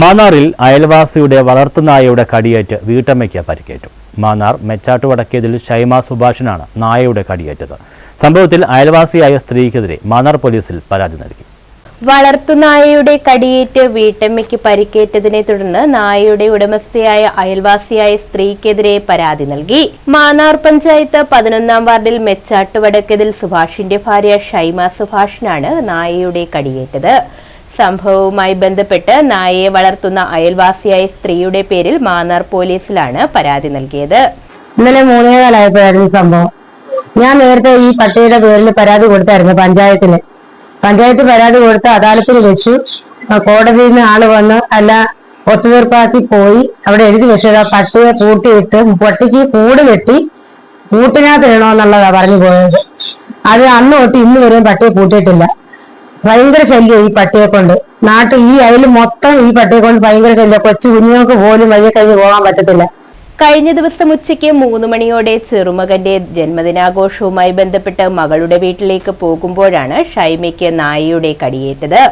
മാന്നാറിൽ അയൽവാസിയുടെ വളർത്തുനായയുടെ കടിയേറ്റ് വീട്ടമ്മയ്ക്ക് പരിക്കേറ്റു. മാന്നാർ മെച്ചാട്ട് വടക്കേതിൽ ഷൈമ സുഭാഷിനാണ് നായയുടെ കടിയേറ്റത്. സംഭവത്തിൽ അയൽവാസിയായ സ്ത്രീക്കെതിരെ മാന്നാർ പോലീസിൽ പരാതി നൽകി. വളർത്തുനായയുടെ കടിയേറ്റ് വീട്ടമ്മയ്ക്ക് പരിക്കേറ്റതിനെ തുടർന്ന് നായയുടെ ഉടമസ്ഥയായ അയൽവാസിയായ സ്ത്രീക്കെതിരെ പരാതി നൽകി. മാന്നാർ പഞ്ചായത്ത് പതിനൊന്നാം വാർഡിൽ മെച്ചാട്ട് വടക്കതിൽ സുഭാഷിന്റെ ഭാര്യ ഷൈമ സുഭാഷിനാണ് നായയുടെ കടിയേറ്റത്. സംഭവവുമായി ബന്ധപ്പെട്ട് നായയെ വളർത്തുന്ന അയൽവാസിയായ സ്ത്രീയുടെ പേരിൽ മാന്നാർ പോലീസിലാണ് പരാതി നൽകിയത്. ഇന്നലെ മൂന്നേ കാലായപ്പോഴായിരുന്നു സംഭവം. ഞാൻ നേരത്തെ ഈ പട്ടിയുടെ പേരിൽ പരാതി കൊടുത്തായിരുന്നു പഞ്ചായത്തിന്. പഞ്ചായത്ത് പരാതി കൊടുത്ത് അദാലത്തിൽ വെച്ചു. കോടതിയിൽ നിന്ന് ആൾ വന്ന് അല്ല ഒത്തുതീർപ്പാക്കി പോയി. അവിടെ എഴുതി വെച്ചത് പട്ടിയെ കൂട്ടിയിട്ട് പട്ടിക്ക് കൂട് കെട്ടി കൂട്ടിനകത്ത് ഇടണമെന്നുള്ളതാ പറഞ്ഞു പോയത്. അത് അന്ന് തൊട്ട് ഇന്ന് വരെയും പട്ടിയെ പൂട്ടിയിട്ടില്ല ഭയങ്കര ശല്യം ഈ പട്ടിയെ കൊണ്ട്. നാട്ടിൽ ഈ അയൽ മൊത്തം ഈ പട്ടിയെ കൊണ്ട് ഭയങ്കര ശല്യം. കൊച്ചു കുഞ്ഞുങ്ങൾക്ക് പോലും വഴിയെ കഴിഞ്ഞ് പോകാൻ പറ്റത്തില്ല. കഴിഞ്ഞ ദിവസം ഉച്ചയ്ക്ക് മൂന്ന് മണിയോടെ ചെറുമകന്റെ ജന്മദിനാഘോഷവുമായി ബന്ധപ്പെട്ട് മകളുടെ വീട്ടിലേക്ക് പോകുമ്പോഴാണ് ഷൈമയ്ക്ക് നായയുടെ കടിയേറ്റത്.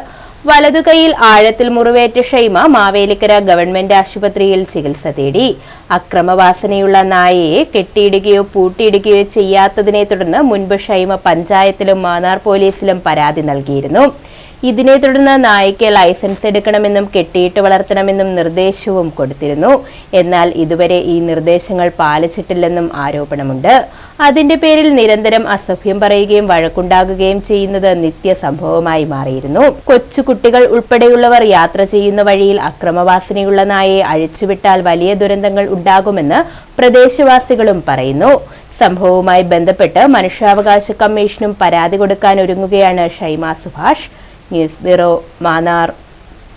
വലതുകൈയിൽ ആഴത്തിൽ മുറിവേറ്റ ഷൈമ മാവേലിക്കര ഗവൺമെന്റ് ആശുപത്രിയിൽ ചികിത്സ തേടി. അക്രമവാസനയുള്ള നായയെ കെട്ടിയിടുകയോ പൂട്ടിയിടുകയോ ചെയ്യാത്തതിനെ തുടർന്ന് മുൻപ് ഷൈമ പഞ്ചായത്തിലും മാന്നാർ പോലീസിലും പരാതി നൽകിയിരുന്നു. ഇതിനെ തുടർന്ന് നായയ്ക്ക് ലൈസൻസ് എടുക്കണമെന്നും കെട്ടിയിട്ട് വളർത്തണമെന്നും നിർദ്ദേശവും കൊടുത്തിരുന്നു. എന്നാൽ ഇതുവരെ ഈ നിർദ്ദേശങ്ങൾ പാലിച്ചിട്ടില്ലെന്നും ആരോപണമുണ്ട്. അതിന്റെ പേരിൽ നിരന്തരം അസഭ്യം പറയുകയും വഴക്കുണ്ടാകുകയും ചെയ്യുന്നത് നിത്യസംഭവമായി മാറിയിരുന്നു. കൊച്ചുകുട്ടികൾ ഉൾപ്പെടെയുള്ളവർ യാത്ര ചെയ്യുന്ന വഴിയിൽ അക്രമവാസനയുള്ള നായയെ അഴിച്ചുവിട്ടാൽ വലിയ ദുരന്തങ്ങൾ ഉണ്ടാകുമെന്ന് പ്രദേശവാസികളും പറയുന്നു. സംഭവവുമായി ബന്ധപ്പെട്ട് മനുഷ്യാവകാശ കമ്മീഷനും പരാതി കൊടുക്കാൻ ഒരുങ്ങുകയാണ് Shaima Subhash. News bureau Mannar.